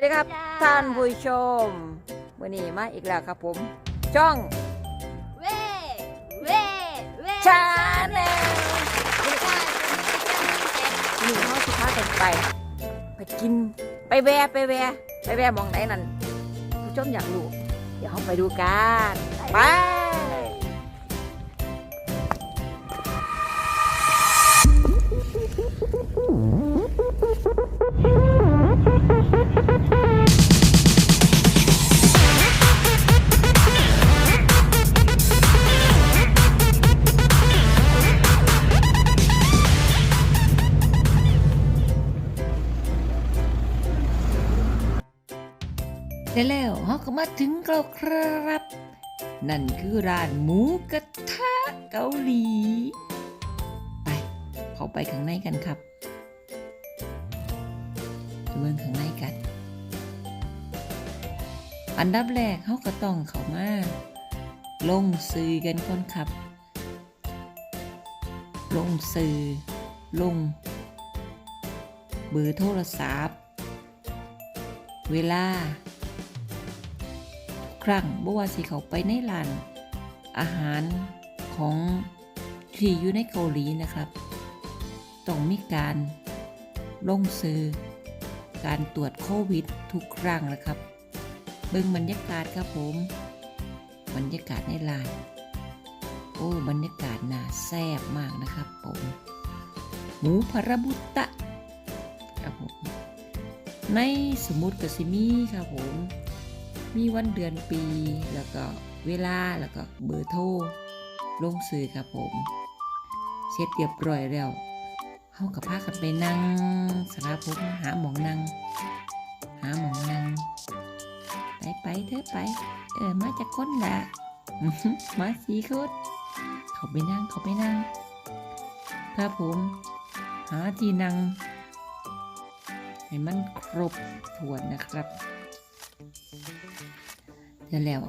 สวัสดีครับจ้าท่านผู้ชมวันนี้มาอีกแล้วครับผม ช่องเว่เว่เว่ชาแนลนี่เขาสิพากันไป ไปกินไปแวะไปแวะไปแวะมองไหนนั่นผู้ชมอยากรู้เดี๋ยวเราไปดูกันไป ได้แล้วเราก็มาถึงแล้วครับ นั่นคือร้านหมูกระทะเกาหลี ไปเข้าไปข้างในกันครับเบิ่งข้างในกัน อันดับแรกเขาก็ต้องเข้ามาลงซื้อกันก่อนครับ ลงซื้อลง เบอร์โทรศัพท์ เวลา รั้งบ่ว่าสิเขาไปในร้านอาหารของที่อยู่ในเกาหลีนะครับต้องมีการลงซื้อการตรวจโควิดทุกครั้งนะครับ เบิ่งบรรยากาศครับผม บรรยากาศในร้าน โอ้บรรยากาศน่าแซ่บมากนะครับผม หมูพราบุตะครับผมในสมุดกสิมีครับผม มีวันเดือนปี แล้วก็เวลา แล้วก็เบอร์โทร ลงสื่อครับผมเสร็จเรียบร้อยแล้วเข้ากับพากันไปนั่งสำหรับผมหาหมองนั่งหาหมองนั่งไปไปเถอะไป เออมาจากคนละอื้อหือมาสีคนเขาไปนั่งเขาไปนั่งครับผม หาที่นั่งให้มันครบถ้วนนะครับ เสร็จแล้ว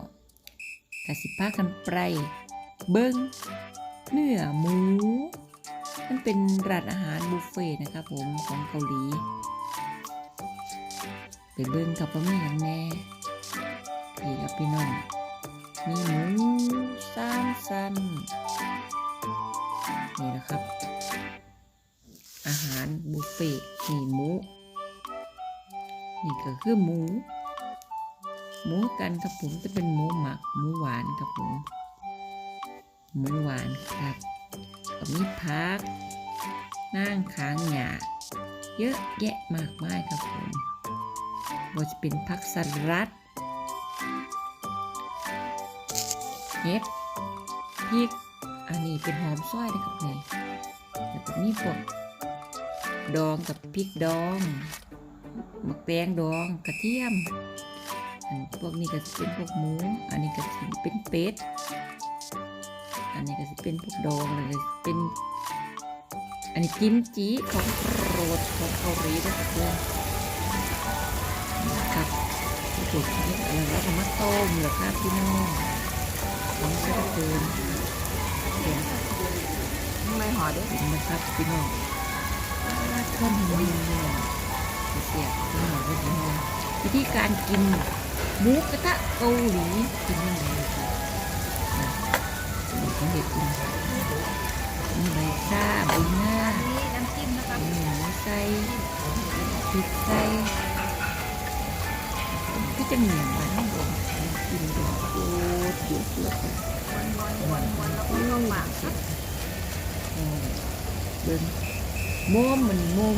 กสิพากันไปเบิ้งเนื้อหมู มันเป็นร้านอาหารบุฟเฟ่ต์นะครับผมของเกาหลีไปเบิ้งกับว่ามีอย่างแน่พี่กับพี่น้องมีหมูสามสันนี่นะครับ อาหารบุฟเฟ่ต์นี่หมู นี่ก็คือหมู หมูกันครับผมจะเป็นหมูหมักหมูหวานครับผมหมูหวานครับก็มีพักนั่งค้างหยาเยอะแยะมากมายครับผมว่าจะเป็นพักสลัดเห็ดพริกอันนี้เป็นหอมซอยนะครับนี่แล้วก็มีพวกดองกับพริกดองมักแตงดองกระเทียม พวกนี้ก็จะเป็นพวกหมู อันนี้ก็จะเป็นเป็ด อันนี้ก็จะเป็นพวกดองเลยเป็น อันนี้กิมจิของโปรดของเกาหลีนะครับเพื่อนนะครับที่ถูกนี่อะไรแล้วก็มาต้มเหรอครับพี่น้องของกระเกินเดี๋ยวไม่หอเด้กินนะครับพี่น้องท่านเห็นดีเนี่ยเสียบที่หน่อยก็ดีนะวิธีการกิน หมูกระทะเกาหลีกินยังไงครับของเด็กกินมีใบซ่าใบหน้าน้ำจิ้มนะครับมีหมูใส่พริกใส่ก็จะเหนียวหวานบนกินแบบโคตรเยอะเลยวนๆวนๆแล้วก็หมากครับเบิ้งมอมมันมอม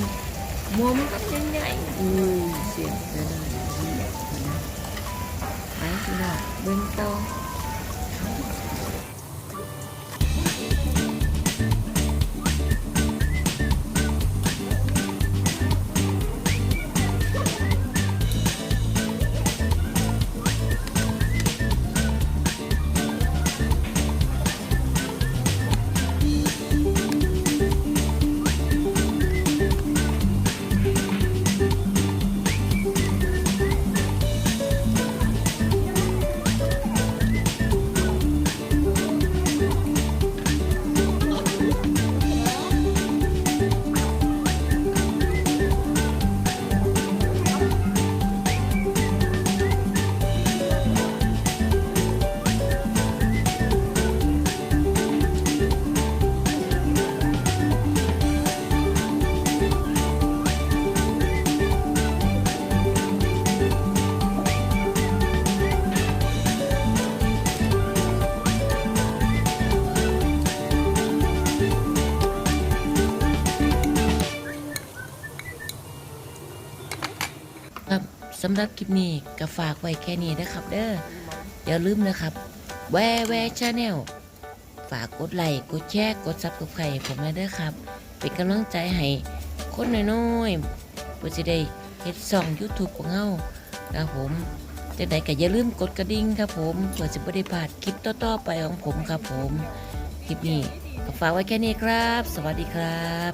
มอมกับยังไงอู้เสียงจะได้ดีนะ ไป สำหรับคลิปนี้ก็ฝากไว้แค่นี้นะครับ เด้ออย่าลืมนะครับแวแวชาแนลฝากกดไลค์กดแชร์กดซับสไครผมนะเด้อครับ เป็นกำลังใจให้คนน้อยๆเพื่อจะได้เฮ็ดช่อง YouTube ของเฮาครับผมจังใดก็อย่าลืมกดกระดิ่งครับผมเพื่อจะบ่ได้พลาดคลิปต่อๆไปของผมครับผมคลิปนี้ก็ฝากไว้แค่นี้ครับ สวัสดีครับ